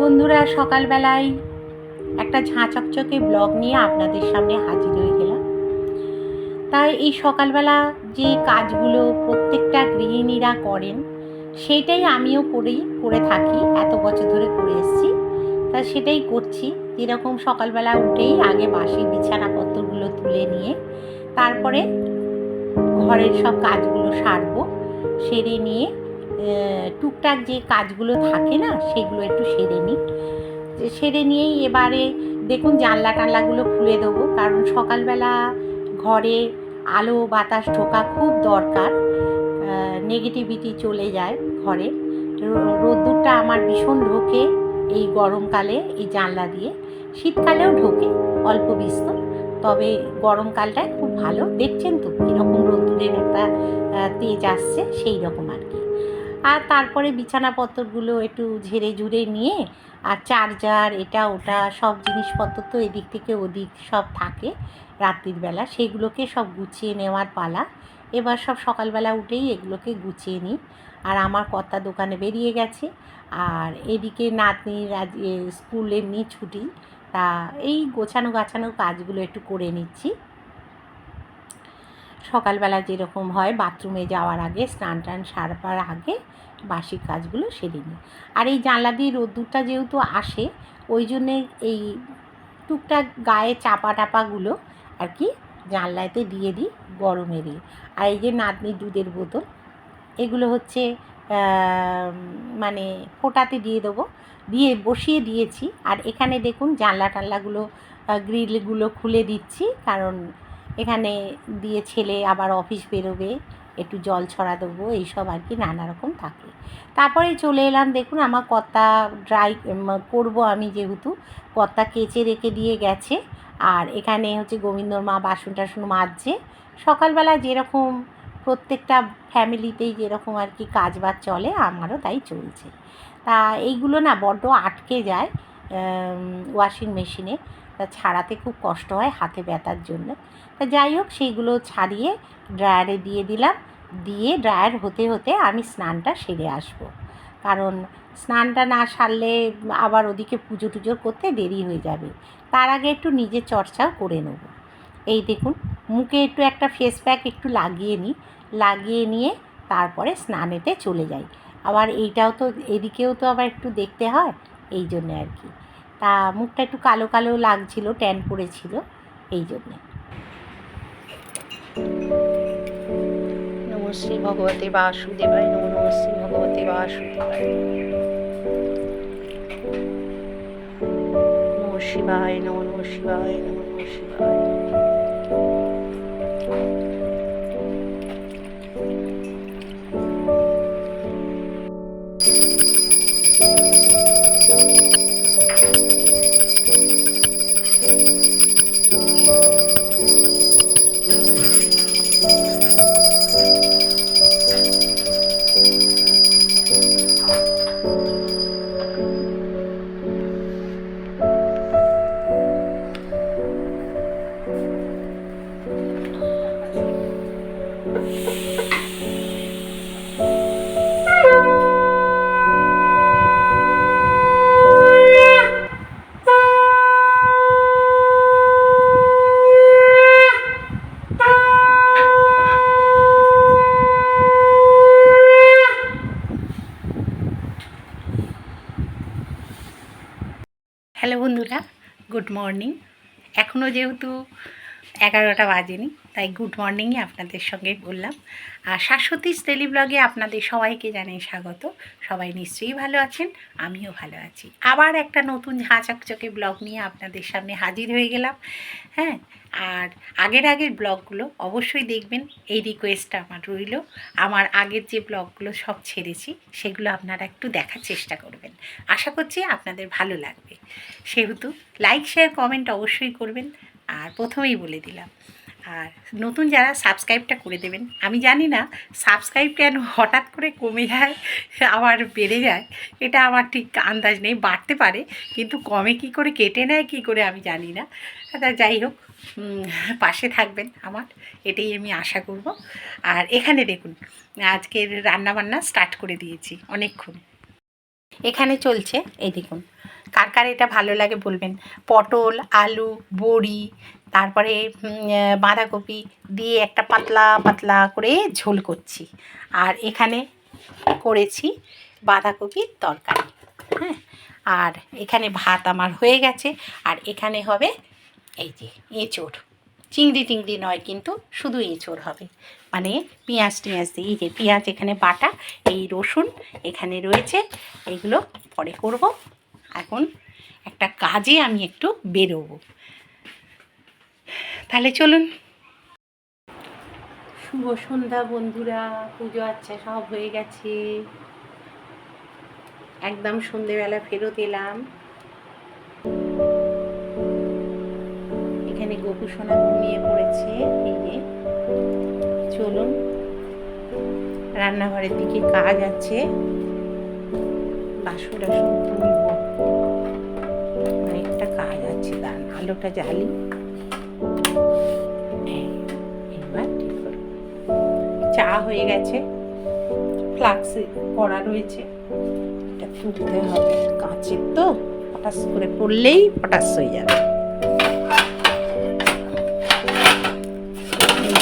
বন্ধুরা, সকালবেলায় একটা ঝাঁ চকচকে ব্লগ নিয়ে আপনাদের সামনে হাজির হয়ে গেলাম। তাই এই সকালবেলা যে কাজগুলো প্রত্যেকটা গৃহিণীরা করেন সেইটাই আমিও করি করে থাকি, এত বছর ধরে করে এসেছি। তা সেটাই করছি। যেরকম সকালবেলা উঠেই আগে বাসি বিছানাপত্রগুলো তুলে নিয়ে, তারপরে ঘরের সব কাজগুলো সারবো, সেরে নিয়ে টুকটাক যে কাজগুলো থাকে না, সেগুলো একটু সেরে নিই। সেরে নিয়েই এবারে দেখুন জানলা টানলাগুলো খুলে দেবো, কারণ সকালবেলা ঘরে আলো বাতাস ঢোকা খুব দরকার। নেগেটিভিটি চলে যায় ঘরে। রোদ্দুরটা আমার ভীষণ ঢোকে এই গরমকালে এই জানলা দিয়ে। শীতকালেও ঢোকে অল্প বিস্তর, তবে গরমকালটায় খুব ভালো। দেখছেন তো কীরকম রোদ্দুরের একটা তেজ আসছে, সেই রকম আর আর তারপরে বিছানাপত্রগুলো একটু ঝেড়ে ঝুড়ে নিয়ে আর চার্জার এটা ওটা সব জিনিসপত্র তো এদিক থেকে ওদিক সব থাকে রাত্রির বেলা। সেগুলোকে সব গুছিয়ে নেওয়ার পালা। এবার সব সকালবেলা উঠেই এগুলোকে গুছিয়ে নিই। আর আমার কর্তা দোকানে বেরিয়ে গেছে। আর এদিকে নাতনির আজ এ, স্কুল এমনি ছুটি। তা এই গোছানো গাছানো কাজগুলো একটু করে নিচ্ছি। সকালবেলা যেরকম হয় বাথরুমে যাওয়ার আগে, স্নান টান সারবার আগে বাসি কাজগুলো সেরে নিই। আর এই জানলা দিয়ে রোদ্দুরটা যেহেতু আসে, ওই জন্যে এই টুকটাক গায়ে চাপা টাপাগুলো আর কি জানলাতে দিয়ে দিই গরমে দিই আর এই যে নাতনির দুধের বোতল, এগুলো হচ্ছে মানে ফোটাতে দিয়ে দেবো। দিয়ে বসিয়ে দিয়েছি। আর এখানে দেখুন জানলা টানলাগুলো গ্রিলগুলো খুলে দিচ্ছি। কারণ এখানে দিয়ে ছেলে আবার অফিস বেরোবে, একটু জল ছড়া দেবো, এইসব আর কি নানা রকম থাকে। তারপরে চলে এলাম, দেখুন আমার কর্তা ড্রাই করব আমি যেহেতু, কর্তা কেচে রেখে দিয়ে গেছে। আর এখানে হচ্ছে গোবিন্দর মা বাসন টাসন মাজছে। সকালবেলা যেরকম প্রত্যেকটা ফ্যামিলিতেই যেরকম আর কি কাজ বাজ চলে, আমারও তাই চলছে। তা এইগুলো না বড্ড আটকে যায় ওয়াশিং মেশিনে তা ছাড়াতে খুব কষ্ট হয় হাতে ব্যথার জন্য। তা যাই হোক, সেইগুলো ছাড়িয়ে ড্রায়ারে দিয়ে দিলাম। দিয়ে ড্রায়ার হতে হতে আমি স্নানটা সেরে আসব। কারণ স্নানটা না সারলে আবার ওদিকে পুজো টুজো করতে দেরি হয়ে যাবে। তার আগে একটু নিজের চর্চাও করে নেব। এই দেখুন, মুখে একটু একটা ফেস প্যাক একটু লাগিয়ে নিই। লাগিয়ে নিয়ে তারপরে স্নানেতে চলে যাই। আবার এইটাও তো, এদিকেও তো আবার একটু দেখতে হয়। এই জন্যে আর কি। তা মুখটা একটু কালো কালো লাগছিল ট্যান পড়েছিল, এই জন্যে। নমশ্রী ভগবতে বাসুদেবায়, নম নমশ্রী ভগবতে বাসুদেবায়। নম শিবায়, নম নম শিবায়, নম নম শিবায়। গুড মর্নিং এখনও যেহেতু এগারোটা বাজেনি, তাই গুড মর্নিংই আপনাদের সঙ্গে বললাম। আর শাশ্বতী ডেলি ব্লগে আপনাদের সবাইকে জানাই স্বাগত। সবাই নিশ্চয়ই ভালো আছেন, আমিও ভালো আছি। আবার একটা নতুন ঝাঁ চকচকে ব্লগ নিয়ে আপনাদের সামনে হাজির হয়ে গেলাম। হ্যাঁ আর আগের আগের ব্লগগুলো অবশ্যই দেখবেন, এই রিকোয়েস্টটা আমার রইল। আমার আগের যে ব্লগগুলো সব ছেড়েছি, সেগুলো আপনারা একটু দেখার চেষ্টা করবেন। আশা করছি আপনাদের ভালো লাগবে। সেহেতু লাইক শেয়ার কমেন্ট অবশ্যই করবেন। আর প্রথমেই বলে দিলাম। আর নতুন যারা সাবস্ক্রাইবটা করে দেবেন, আমি জানি না সাবস্ক্রাইব কেন হঠাৎ করে কমে যায়, আবার বেড়ে যায়, এটা আমার ঠিক আন্দাজ নেই, বাড়তে পারে, কিন্তু কমে কি করে, কেটে নেয় কি করে আমি জানি না। তা যাই হোক পাশে থাকবেন আমার, এটাই আমি আশা করব। আর এখানে দেখুন, আজকের রান্নাবান্না স্টার্ট করে দিয়েছি অনেকক্ষণ। এখানে চলছে, এই দেখুন। কার কার এটা ভালো লাগে বলবেন? পটল, আলু, বড়ি, তারপরে বাঁধাকপি দিয়ে একটা পাতলা পাতলা করে ঝোল করছি। আর এখানে করেছি বাঁধাকপির তরকারি। হ্যাঁ আর এখানে ভাত আমার হয়ে গেছে। আর এখানে হবে এই যে এঁচোড়। চিংড়ি টিংড়ি নয়, কিন্তু শুধু এঁচোড় হবে। মানে পেঁয়াজ টিয়াজ দিয়ে, এই যে পেঁয়াজ এখানে বাটা, এই রসুন এখানে রয়েছে, এইগুলো পরে করব। এখন একটা কাজে আমি একটু বেরোবো। তাহলে চলুন। শুভ সন্ধ্যা বন্ধুরা, পুজো আচ্ছা সব হয়ে গেছে। একদম সন্ধেবেলা ফেরত এলাম। এখানে গোপু সোনা ঘুমিয়ে পড়েছে। এই যে, চলুন। রান্নাঘরের দিকে কাজ আছে। বাসন টাসন অনেকটা কাজ আছে, দাঁড়ান, আলোটা জ্বালি। এবার। চা হয়ে গেছে। ফ্লাক্সে করা রয়েছে। এটা তুলতে হবে। কাঁচের তো পটাস করে পড়লেই পটাস হয়ে যাবে।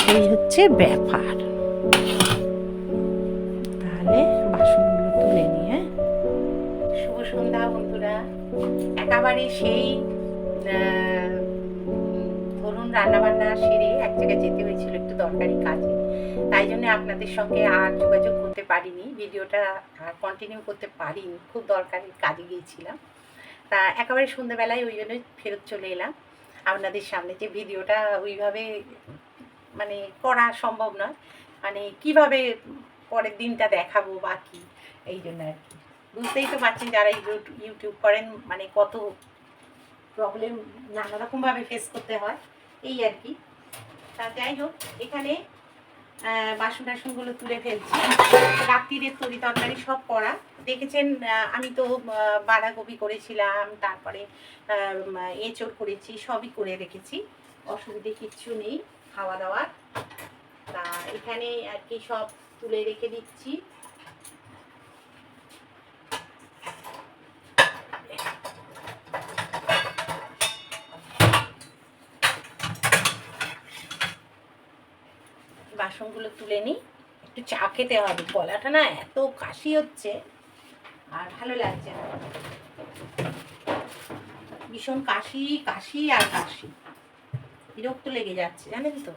এইটাই হচ্ছে ব্যাপার। তাহলে বাসনগুলো তুলে নিয়ে। শুভ সন্ধ্যা বন্ধুরা। একেবারে সেই ধরুন রান্নাবান্না সেরে এক জায়গায় যেতে হয়েছিল একটু দরকারি কাজে। তাই জন্য আপনাদের সঙ্গে আর যোগাযোগ করতে পারিনি। ভিডিওটা কন্টিনিউ করতে পারিনি। খুব দরকারি কাজে গিয়েছিলাম। তা একেবারে সন্ধ্যাবেলায় ওই জন্য ফেরত চলে এলাম। আপনাদের সামনে যে ভিডিওটা ওইভাবে মানে করা সম্ভব নয়। মানে কীভাবে পরের দিনটা দেখাবো বা কি? এই জন্য আর কি। বুঝতেই তো পারছেন যারা ইউটিউব করেন মানে কত প্রবলেম নানা রকমভাবে ফেস করতে হয়। এই আর কি। তা যাই হোক, এখানে বাসন টাসনগুলো তুলে ফেলছি। রাত্রিরের তরি তরকারি সব করা। দেখেছেন আমি তো বাঁধাকপি করেছিলাম, তারপরে এঁচড় করেছি, সবই করে রেখেছি। অসুবিধে কিচ্ছু নেই। খাওয়া দাওয়ার তা এখানে আর কি সব তুলে রেখে দিচ্ছি। বাসনগুলো তুলে নিই। একটু চা খেতে হবে। গলাটা না এত কাশি হচ্ছে। আর ভালো লাগছে না। ভীষণ কাশি কাশি আর কাশি। বিরক্ত লেগে যাচ্ছে, জানেন তো?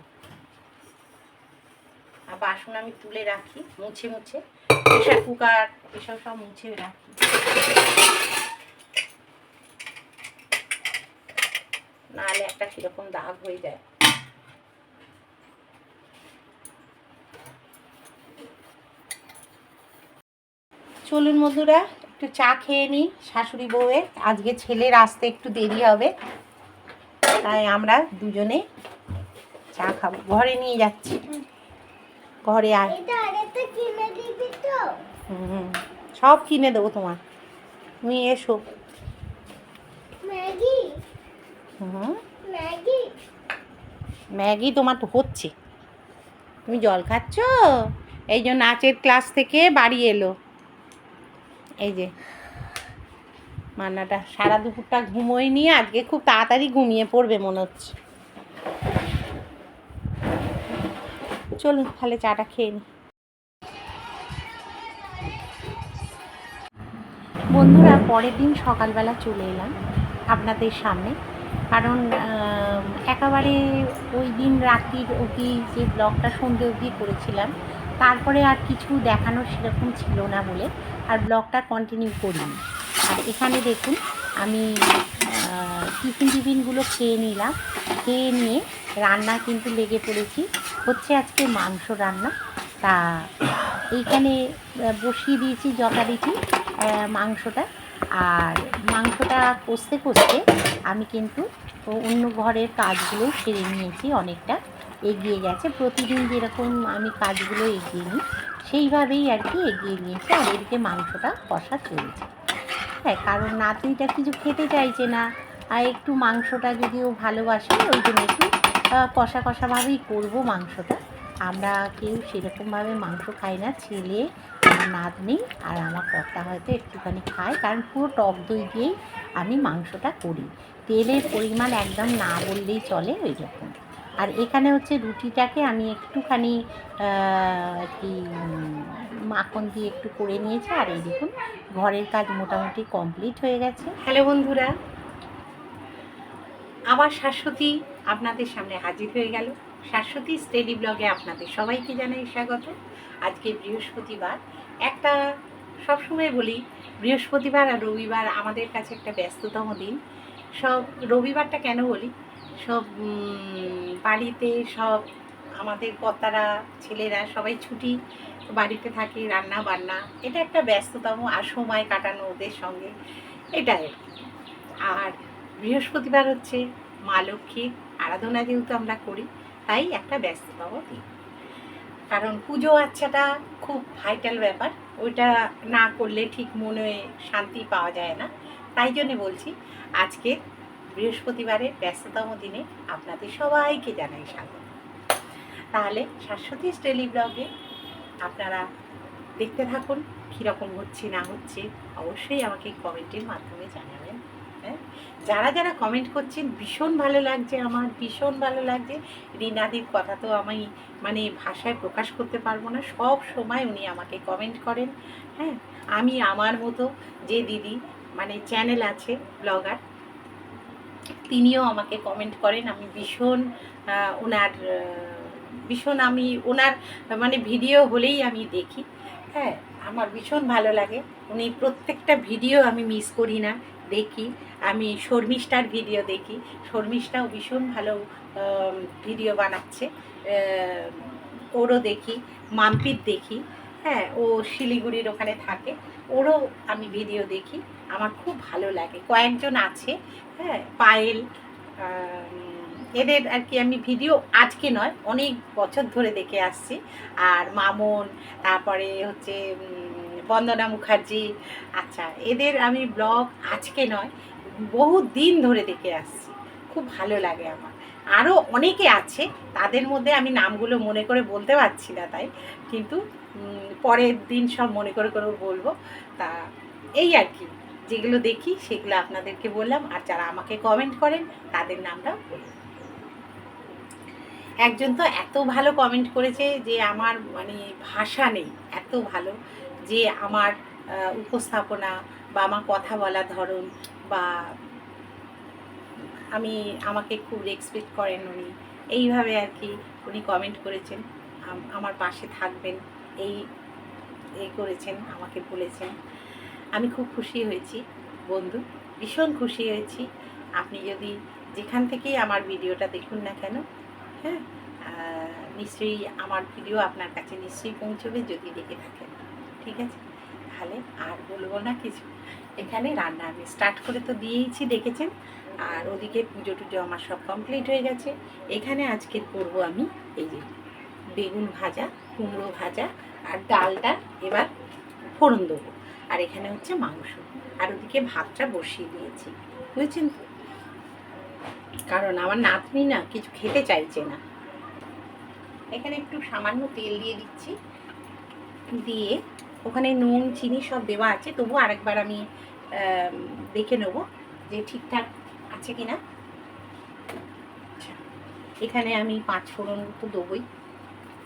আর বাসন আমি তুলে রাখি, মুছে মুছে। প্রেশার কুকার, এসব সব মুছে রাখি। নাহলে একটা কীরকম দাগ হয়ে যায়। চলুন বন্ধুরা, একটু চা খেয়ে নিই, শাশুড়ি বউয়ের। আজকে ছেলের আসতে একটু দেরি হবে। তাই আমরা দুজনে চা খাব। ঘরে নিয়ে যাচ্ছি। ঘরে তো। হুম সব কিনে দেবো তোমার। তুমি এসো। ম্যাগি? হুম। ম্যাগি? ম্যাগি তোমার তো হচ্ছে। তুমি জল খাচ্ছ? এই যে নাচের ক্লাস থেকে বাড়ি এলো। এই যে। মান্নাটা সারা দুপুরটা ঘুমোয় নিয়ে আজকে খুব তাড়াতাড়ি ঘুমিয়ে পড়বে মনে হচ্ছে। চলুন তাহলে চাটা খেয়ে নিই বন্ধুরা, পরের দিন সকালবেলা চলে এলাম আপনাদের সামনে। কারণ একেবারে ওই দিন রাত্রির অবধি যে ব্লগটা সন্ধে অবধি করেছিলাম, তারপরে আর কিছু দেখানোর সেরকম ছিল না বলে আর ব্লগটা কন্টিনিউ করিনি। আর এখানে দেখুন, আমি টিফিন টিফিনগুলো খেয়ে নিলাম। খেয়ে নিয়ে রান্না কিন্তু লেগে পড়েছি। হচ্ছে আজকে মাংস রান্না। তা এইখানে বসিয়ে দিয়েছি যথারীতি মাংসটা। আর মাংসটা কষতে কষতে আমি কিন্তু অন্য ঘরের কাজগুলো সেরে নিয়েছি অনেকটা। এগিয়ে গেছে। প্রতিদিন যেরকম আমি কাজগুলো এগিয়ে নিই, সেইভাবেই আর কি এগিয়ে নিয়েছি। আর এদিকে মাংসটা কষা চলছে। হ্যাঁ কারণ নাতনিটা কিছু খেতে চাইছে না। আর একটু মাংসটা যদিও ভালোবাসে, ওই জন্য একটু কষা কষাভাবেই করব মাংসটা। আমরা কেউ সেরকমভাবে মাংস খাই না, ছেলে, আমার নেই আর আমার কর্তা হয়তো একটুখানি খায়, কারণ পুরো টক দই দিয়েই আমি মাংসটা করি। তেলের পরিমাণ একদম না বললেই চলে ওই রকম আর এখানে হচ্ছে রুটিটাকে আমি একটুখানি কি মাখন দিয়ে একটু করে নিয়েছি। আর এই দেখুন, ঘরের কাজ মোটামুটি কমপ্লিট হয়ে গেছে। হ্যালো বন্ধুরা আবার শাশ্বতী আপনাদের সামনে হাজির হয়ে গেল। শাশ্বতী স্টেডি ব্লগে আপনাদের সবাইকে জানাই স্বাগত। আজকে বৃহস্পতিবার, একটা সবসময় বলি, বৃহস্পতিবার আর রবিবার আমাদের কাছে একটা ব্যস্ততম দিন। সব রবিবারটা কেন বলি? সব বাড়িতে সব আমাদের কর্তারা, ছেলেরা সবাই ছুটি বাড়িতে থাকে, রান্না বান্না। এটা একটা ব্যস্ততম আর সময় কাটানো ওদের সঙ্গে। এটাই আর বৃহস্পতিবার হচ্ছে মা লক্ষ্মীর আরাধনা যেহেতু আমরা করি, তাই একটা ব্যস্ততম দিন। কারণ পুজো আচ্ছাটা খুব ভাইটাল ব্যাপার। ওইটা না করলে ঠিক মনে শান্তি পাওয়া যায় না। তাই জন্যে বলছি, আজকে বৃহস্পতিবারের ব্যস্ততম দিনে আপনাদের সবাইকে জানাই স্বাগত। তাহলে শাশ্বতী স্টেলি ব্লগে আপনারা দেখতে থাকুন, কীরকম হচ্ছে, না হচ্ছে, অবশ্যই আমাকে কমেন্টের মাধ্যমে জানাবেন হ্যাঁ? যারা যারা কমেন্ট করছেন, ভীষণ ভালো লাগছে আমার, ভীষণ ভালো লাগছে। রিনাদির কথা তো আমি মানে ভাষায় প্রকাশ করতে পারব না, সব সময় উনি আমাকে কমেন্ট করেন হ্যাঁ? আমি আমার মতো যে দিদি মানে চ্যানেল আছে, ব্লগার তিনিও আমাকে কমেন্ট করেন। আমি ভীষণ ওনার ভীষণ আমি ওনার মানে ভিডিও হলেই আমি দেখি। হ্যাঁ আমার ভীষণ ভালো লাগে। উনি প্রত্যেকটা ভিডিও আমি মিস করি না, দেখি। আমি শর্মিষ্ঠার ভিডিও দেখি। শর্মিষ্ঠাও ভীষণ ভালো ভিডিও বানাচ্ছে। ওরও দেখি মাম্পির দেখি। হ্যাঁ ও শিলিগুড়ির ওখানে থাকে। ওরও আমি ভিডিও দেখি। আমার খুব ভালো লাগে। কয়েকজন আছে হ্যাঁ পায়েল এদের আর কি আমি ভিডিও আজকে নয়, অনেক বছর ধরে দেখে আসছি। আর মামন, তারপরে হচ্ছে বন্দনা মুখার্জি আচ্ছা এদের আমি ব্লগ আজকে নয় বহু দিন ধরে দেখে আসছি। খুব ভালো লাগে আমার। আরও অনেকে আছে, তাদের মধ্যে আমি নামগুলো মনে করে বলতে পারছি না তাই, কিন্তু পরের দিন সব মনে করে করে বলব। তা এই আর কি, যেগুলো দেখি সেগুলো আপনাদেরকে বললাম। আর যারা আমাকে কমেন্ট করেন, তাদের নামটাও বললাম একজন তো এত ভালো কমেন্ট করেছে যে আমার মানে ভাষা নেই, এত ভালো যে আমার উপস্থাপনা বা আমার কথা বলার ধরন বা আমি আমাকে খুব রেসপেক্ট করেন উনি। এইভাবে আর কি উনি কমেন্ট করেছেন। আমার পাশে থাকবেন। এই এই করেছেন, আমাকে বলেছেন। আমি খুব খুশি হয়েছি, বন্ধু, ভীষণ খুশি হয়েছি। আপনি যদি যেখান থেকেই আমার ভিডিওটা দেখুন না কেন হ্যাঁ নিশ্চয়ই আমার ভিডিও আপনার কাছে নিশ্চয়ই পৌঁছবে যদি দেখে থাকেন, ঠিক আছে? তাহলে আর বলব না কিছু। এখানে রান্না আমি স্টার্ট করে তো দিয়েইছি, দেখেছেন? আর ওদিকে পুজো টুজো আমার সব কমপ্লিট হয়ে গেছে। এখানে আজকে করব আমি এই যে বেগুন ভাজা কুমড়ো ভাজা আর ডালটা এবার ফোড়ন দেবো। আর এখানে হচ্ছে মাংস। আর ওদিকে ভাতটা বসিয়ে দিয়েছি। বুঝেছেন তো? কারণ আমার নাতনি না কিছু খেতে চাইছে না। এখানে একটু সামান্য তেল দিয়ে দিচ্ছি। দিয়ে ওখানে নুন চিনি সব দেওয়া আছে। তবু আরেকবার আমি দেখে নেব যে ঠিকঠাক আছে কি না আচ্ছা, এখানে আমি পাঁচ ফোড়ন তো দেবই।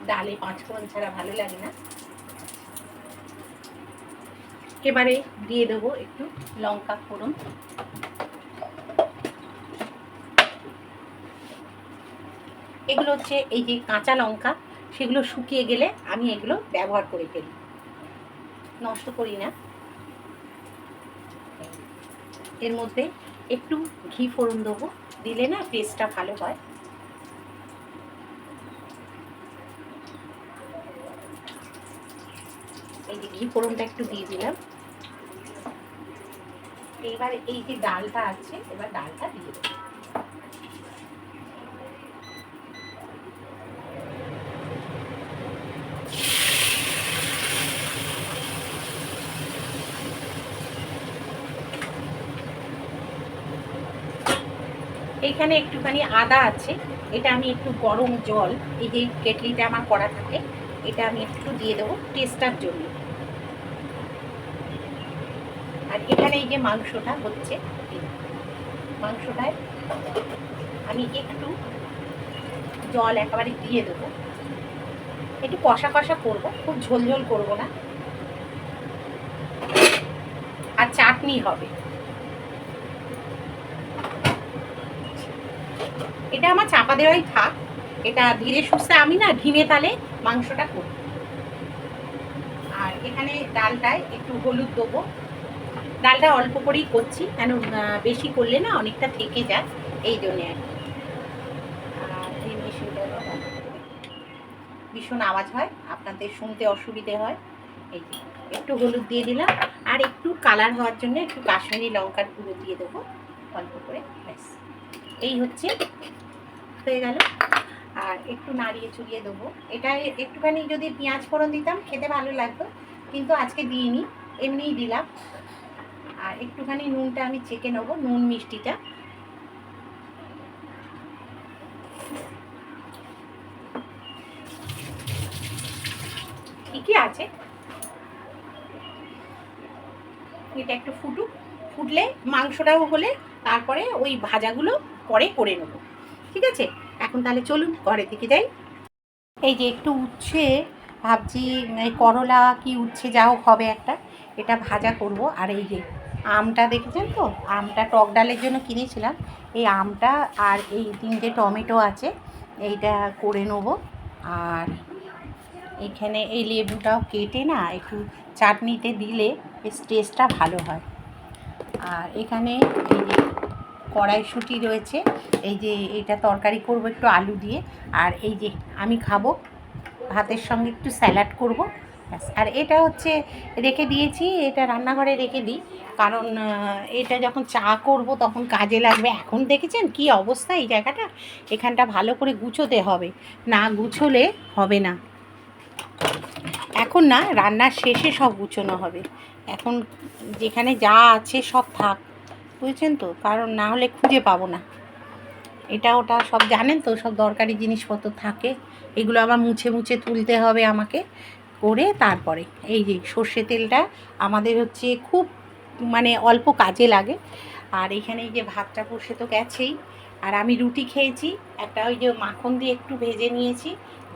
ডালে পাঁচ ফোড়ন ছাড়া ভালো লাগে না। এবারে দিয়ে দেবো একটু লঙ্কা ফোড়ন। এগুলো হচ্ছে এই যে কাঁচা লঙ্কা, সেগুলো শুকিয়ে গেলে আমি এগুলো ব্যবহার করে ফেলি। নষ্ট করি না। এর মধ্যে একটু ঘি ফোড়ন দেবো, দিলে না টেস্টটা ভালো হয়। এই ফোড়নটা একটু দিয়ে দিলাম। এবার এই যে ডালটা আছে, এবার ডালটা দিয়ে দেবো। এইখানে একটুখানি আদা আছে, এটা আমি একটু গরম জল, এই যে কেটলিটা আমার করা থাকে, এটা আমি একটু দিয়ে দেবো টেস্টার জন্য। এখানে এই যে মাংসটা হচ্ছে, মাংসটায় আমি একটু জল একেবারে দিয়ে দেবো। একটু কষা কষা করব, খুব ঝোল ঝোল করব না। আর চাটনি হবে। এটা আমার চাপা দেওয়াই থাক, এটা ধীরে সুস্থে আমি না ঢিমে তালে মাংসটা করব। আর এখানে ডালটায় একটু হলুদ দেবো। ডালটা অল্প করেই করছি, কেন বেশি করলে না অনেকটা থেকে যায়, এই জন্যে আর কি। ভীষণ আওয়াজ হয়, আপনাদের শুনতে অসুবিধে হয়। এই যে, একটু হলুদ দিয়ে দিলাম, আর একটু কালার হওয়ার জন্য একটু কাশ্মীরি লঙ্কার গুঁড়ো দিয়ে দেবো, অল্প করে, ব্যাস। এই হচ্ছে, হয়ে গেল। আর একটু নাড়িয়ে চুড়িয়ে দেবো। এটা একটুখানি যদি পেঁয়াজ ফোড়ন দিতাম, খেতে ভালো লাগতো, কিন্তু আজকে দিইনি, এমনিই দিলাম। একটুখানি নুনটা আমি চেকে নেব, নুন মিষ্টিটা। ঠিকই আছে। এটা একটু ফুটুক, ফুটলে মাংসটাও হলে তারপরে ওই ভাজাগুলো পরে করে নেব। ঠিক আছে? এখন তাহলে চলুন ঘরে থেকে যাই। এই যে একটু উচ্ছে ভাবছি, এই করলা কি উচ্ছে, যা হোক হবে একটা, এটা ভাজা করব। আর এই যে আমটা দেখেছেন তো? আমটা টক ডালের জন্য কিনেছিলাম। এই আমটা আর এই তিনটে টমেটো আছে, এইটা করে নেব। আর এখানে এই লেবুটাও কেটে না, একটু চাটনিতে দিলে বেশ টেস্টটা ভালো হয়। আর এখানে এই যে কড়াইশুঁটি রয়েছে, এই যে এটা তরকারি করব একটু আলু দিয়ে। আর এই যে আমি খাব ভাতের সঙ্গে একটু স্যালাড করব। ব্যাস, আর এটা হচ্ছে রেখে দিয়েছি, এটা রান্নাঘরে রেখে দিই। কারণ এটা যখন চা করব তখন কাজে লাগবে। এখন দেখেছেন কি অবস্থা এই জায়গাটা? এখানটা ভালো করে গুছোতে হবে। না গুছোলে হবে না। এখন না রান্নার শেষে সব গুছোনো হবে। এখন যেখানে যা আছে সব থাক। বুঝছেন তো? কারণ না হলে খুঁজে পাবো না। এটা ওটা সব জানেন তো? সব দরকারি জিনিসপত্র থাকে। এগুলো আবার মুছে মুছে তুলতে হবে আমাকে করে তারপরে। এই যে সর্ষে তেলটা আমাদের হচ্ছে খুব মানে অল্প কাজে লাগে। আর এখানে এই যে ভাতটা বসে তো গেছেই। আর আমি রুটি খেয়েছি, একটা ওই যে মাখন দিয়ে একটু ভেজে নিয়েছি।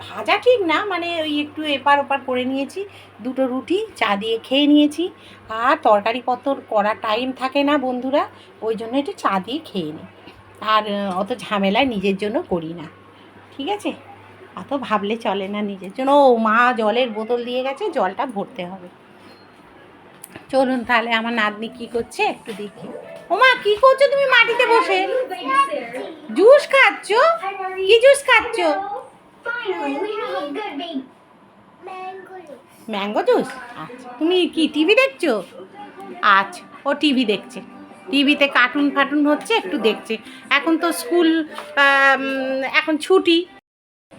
ভাজা ঠিক না মানে ওই একটু এপার ওপার করে নিয়েছি। দুটো রুটি, চা দিয়ে খেয়ে নিয়েছি। আর তরকারি পত্র করার টাইম থাকে না বন্ধুরা, ওই জন্য একটু চা দিয়ে খেয়ে নিই আর অত ঝামেলায় নিজের জন্য করি না। ঠিক আছে? অত ভাবলে চলে না নিজের জন্য। ও মা জলের বোতল দিয়ে গেছে, জলটা ভরতে হবে। চলুন তাহলে আমার নাতনি কি করছে একটু দেখি। ও মা, কি করছ তুমি মাটিতে বসে? জুস খাচ্ছ? কি জুস খাচ্ছ. Mango juice? আচ্ছা তুমি কি টিভি দেখছ? আচ্ছা ও টিভি দেখছে। টিভিতে কার্টুন ফাটুন হচ্ছে, একটু দেখছে। এখন তো স্কুল এখন ছুটি।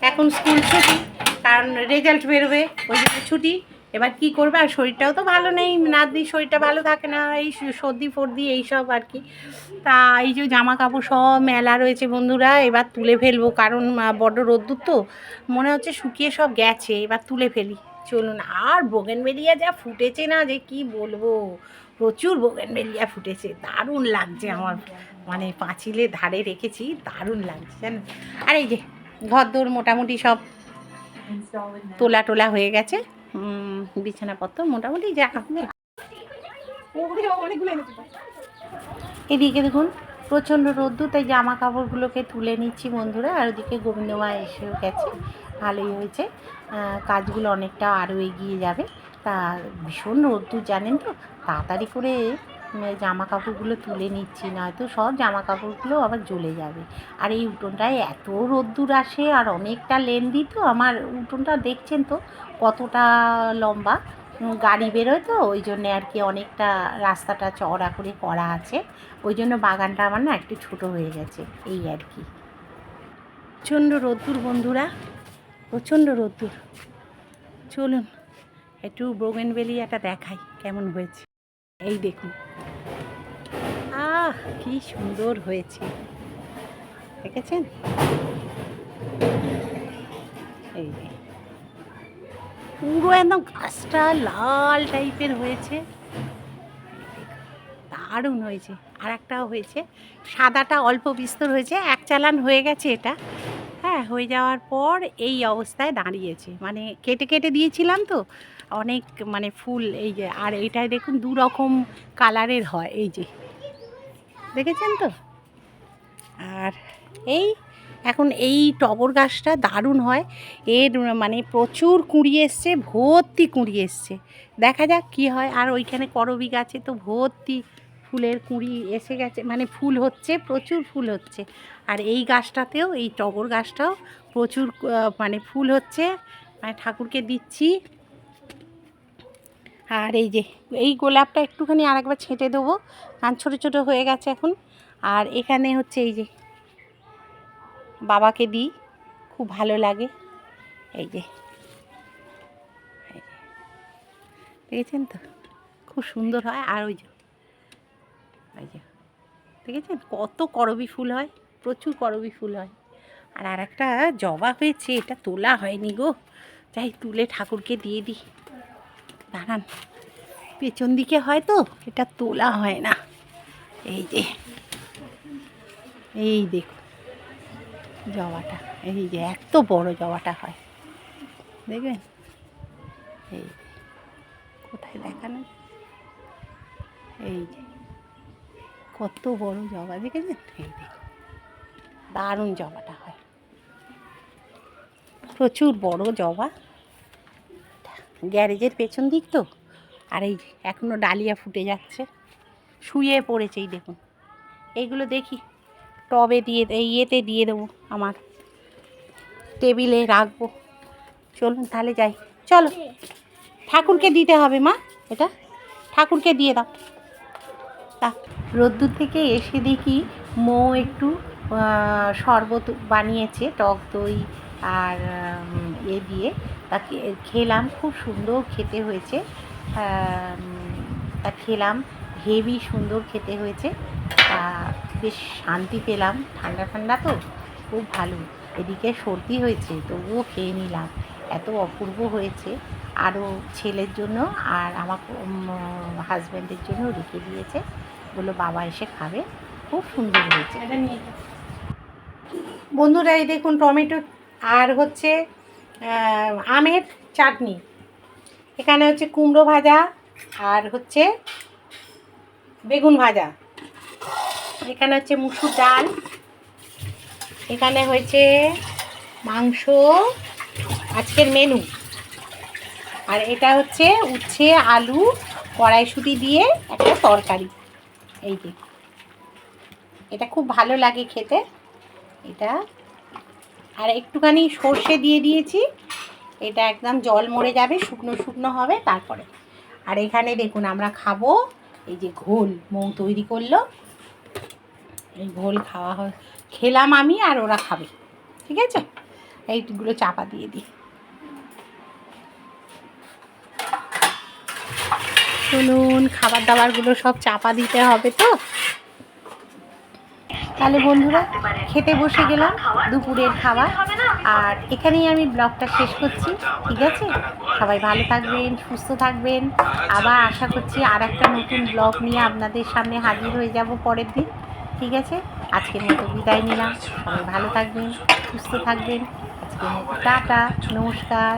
এখন স্কুল ছুটি, কারণ রেজাল্ট বেরোবে, ওই জন্য ছুটি। এবার কি করবে? আর শরীরটাও তো ভালো নেই, নাতনির শরীরটা ভালো থাকে না, এই সর্দি ফর্দি, এইসব আর কি। তা এই যে জামা কাপড় সব মেলা রয়েছে বন্ধুরা, এবার তুলে ফেলব, কারণ বড্ড রোদ্দুর তো। মনে হচ্ছে শুকিয়ে সব গেছে, এবার তুলে ফেলি। চলুন, আর বোগেন বোগেনবেলিয়া যা ফুটেছে না যে কি বলব? প্রচুর বোগেন বোগেনবেলিয়া ফুটেছে, দারুণ লাগছে আমার। মানে পাঁচিলে ধারে রেখেছি, দারুণ লাগছে, জানেন? আর এই যে ঘরদোর মোটামুটি সব তোলা টোলা হয়ে গেছে। বিছানাপত্র মোটামুটি যা এদিকে দেখুন প্রচণ্ড রোদ্দুর তাই জামা কাপড়গুলোকে তুলে নিচ্ছি বন্ধুরা। আর ওদিকে গোবিন্দ মা এসেও গেছে ভালোই হয়েছে। কাজগুলো অনেকটা আরও এগিয়ে যাবে। তা ভীষণ রোদ্দুর জানেন তো? তাড়াতাড়ি করে জামা কাপড়গুলো তুলে নিচ্ছি, নয়তো সব জামা কাপড়গুলো আবার জ্বলে যাবে। আর এই উঠোনটায় এত রোদ্দুর আসে আর অনেকটা লেন্দি তো, আমার উঠোনটা দেখছেন তো কতটা লম্বা। গাড়ি বেরোয় তো, ওই জন্যে আর কি অনেকটা রাস্তাটা চওড়া করে করা আছে। ওই জন্য বাগানটা আমার না একটু ছোট হয়ে গেছে, এই আর কি। প্রচণ্ড রোদ্দুর বন্ধুরা, প্রচণ্ড রোদ্দুর। চলুন, একটু ব্রোগেনবেলিয়াটা দেখাই কেমন হয়েছে। এই দেখুন। আহ, কি সুন্দর হয়েছে। দেখেছেন? এই পুরো একদম গাছটা লাল টাইপের হয়েছে। দারুণ হয়েছে। আর একটাও হয়েছে। সাদাটা অল্প বিস্তর হয়েছে। এক চালান হয়ে গেছে এটা। হ্যাঁ হয়ে যাওয়ার পর এই অবস্থায় দাঁড়িয়েছে। মানে কেটে কেটে দিয়েছিলাম তো, অনেক মানে ফুল, এই যে, আর এটাই দেখুন দু রকম কালারের হয়, এই যে। দেখেছেন তো? আর এই, এখন এই টগর গাছটা দারুণ হয়। এর মানে প্রচুর কুঁড়ি এসছে, ভর্তি কুঁড়ি এসছে। দেখা যাক কি হয়। আর ওইখানে করবি গাছে তো ভর্তি ফুলের কুঁড়ি এসে গেছে। মানে ফুল হচ্ছে, প্রচুর ফুল হচ্ছে। আর এই গাছটাতেও, এই টগর গাছটাও প্রচুর মানে ফুল হচ্ছে। মানে ঠাকুরকে দিচ্ছি। আর এই যে, এই গোলাপটা একটুখানি আরেকবার ছেঁটে দেবো। কারণ ছোটো ছোটো হয়ে গেছে এখন। আর এখানে হচ্ছে এই যে, বাবাকে দিই। খুব ভালো লাগে। এই যে। দেখেছেন তো? খুব সুন্দর হয়। আর ওই যে ওই যে, দেখেছেন? কত করবি ফুল হয়। প্রচুর করবি ফুল হয়। আর আর একটা জবা হয়েছে, এটা তোলা হয়নি গো। যাই, তুলে ঠাকুরকে দিয়ে দিই। দাঁড়ান। পেছন দিকে হয় তো, এটা তোলা হয় না। এই যে, এই দেখুন, জবাটা, এই যে এত বড় জবাটা হয়। দেখবেন? এই। কোথায় দেখানো এই যে, কত বড় জবা, দেখেছেন? এই দেখুন, দারুণ জবাটা হয়। প্রচুর বড় জবা। গ্যারেজের পেছন দিক তো। আর এই এখনও ডালিয়া ফুটে যাচ্ছে। শুয়ে পড়েছে এই দেখুন। এইগুলো দেখি। টবে দিয়ে, এই ইয়েতে দিয়ে দেবো আমার। টেবিলে রাখব। চলুন তাহলে যাই। চলো। ঠাকুরকে দিতে হবে মা এটা। ঠাকুরকে দিয়ে দাও। তা রোদ্দুর থেকে এসে দেখি মৌ একটু শরবত বানিয়েছে, টক দই আর এ দিয়ে। তাকে খেলাম খুব সুন্দর খেতে হয়েছে। তা খেলাম হেভি সুন্দর খেতে হয়েছে। তা বেশ শান্তি পেলাম ঠান্ডা ঠান্ডা তো খুব ভালো। এদিকে সর্দি হয়েছে তবুও খেয়ে নিলাম। এত অপূর্ব হয়েছে আরও ছেলের জন্য আর আমার হাজব্যান্ডের জন্য রেখে দিয়েছে। বলল বাবা এসে খাবে। খুব সুন্দর হয়েছে। বন্ধুরা এই দেখুন টমেটো আর হচ্ছে আমের চাটনি। এখানে হচ্ছে কুমড়ো ভাজা আর হচ্ছে বেগুন ভাজা। এখানে হচ্ছে মুসুর ডাল। এখানে হয়েছে মাংস। আজকের মেনু আর এটা হচ্ছে উচ্ছে, আলু, কড়াইশুঁটি দিয়ে একটা তরকারি। এই যে। এটা খুব ভালো লাগে খেতে। এটা আর একটুখানি সর্ষে দিয়ে দিয়েছি। এটা একদম জল মরে যাবে, শুকনো শুকনো হবে, তারপরে। আর এখানে দেখুন, আমরা খাব এই যে ঘোল। মৌ তৈরি করল। এই ঘোল খাওয়া হয়। খেলাম আমি আর ওরা খাবে। ঠিক আছে? এইগুলো চাপা দিয়ে দিই। শুনুন খাবার দাবারগুলো সব চাপা দিতে হবে তো? তাহলে বন্ধুরা, খেতে বসে গেলাম দুপুরের খাবার। আর এখানেই আমি ব্লগটা শেষ করছি, ঠিক আছে? সবাই ভালো থাকবেন, সুস্থ থাকবেন। আবার আশা করছি আর একটা নতুন ব্লগ নিয়ে আপনাদের সামনে হাজির হয়ে যাব পরের দিন, ঠিক আছে? আজকের মতো বিদায় নিলাম। সবাই ভালো থাকবেন, সুস্থ থাকবেন। আজকের মতো টাটা, নমস্কার।